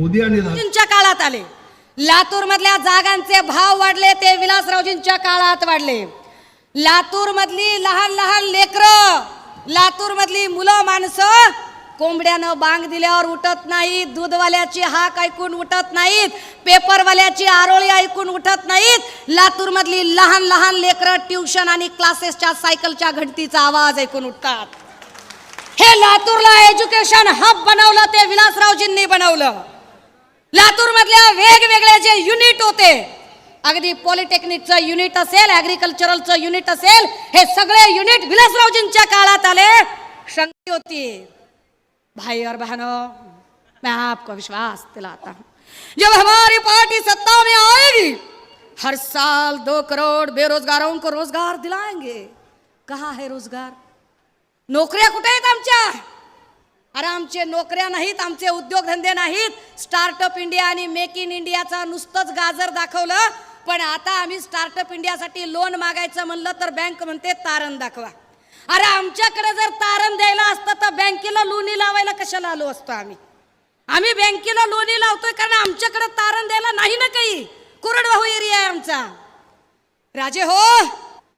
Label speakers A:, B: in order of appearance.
A: मोदी आणि रा-
B: काळात आले. लातूर मधल्या जागांचे भाव वाढले ते विलासरावजींच्या काळात वाढले. लातूर मधली लहान लहान लेकरं लातूर मधली मुलं माणसं कोंबड्यानं बांग दिल्यावर उठत नाहीत दूधवाल्याची हाक ऐकून उठत नाहीत पेपरवाल्याची आरोळी ऐकून उठत नाहीत. लातूरमधली लहान लहान लेकरं ट्युशन आणि क्लासेसच्या सायकलच्या घंटीचा आवाज ऐकून उठतात. हे लातूरला एज्युकेशन हब बनवलं ते विलासरावजींनी बनवलं. लातूर मधल्या वेगवेगळे जे युनिट होते अगदी पॉलिटेक्निकचं युनिट असेल ऍग्रिकल्चरलचं युनिट असेल हे सगळे युनिट विलासरावजींच्या काळात आले. शंकी होती. भाई और बहनो मैं आपको विश्वास दिलाता हूं। जब हमारी पार्टी सत्ता में आएगी हर साल दो करोड़ बेरोजगारों को रोजगार दिलाएंगे। कहा है रोजगार? नोकऱ्या कुठे आहेत आमच्या अरे आमचे नोकऱ्या नाहीत आमचे उद्योगधंदे नाहीत. स्टार्टअप इंडिया आणि मेक इन इंडियाचा नुसतंच गाजर दाखवलं. पण आता आम्ही स्टार्टअप इंडियासाठी लोन मागायचं म्हणलं तर बँक म्हणते तारण दाखवा. अरे आमच्याकडे जर तारण द्यायला असतं तर बँकेला लोणी लावायला कशाला आलो असतो आम्ही? आम्ही बँकेला लोणी लावतोय कारण आमच्याकडे तारण द्यायला नाही ना काही. कोरडवाहू एरिया आहे आमचा. राजे हो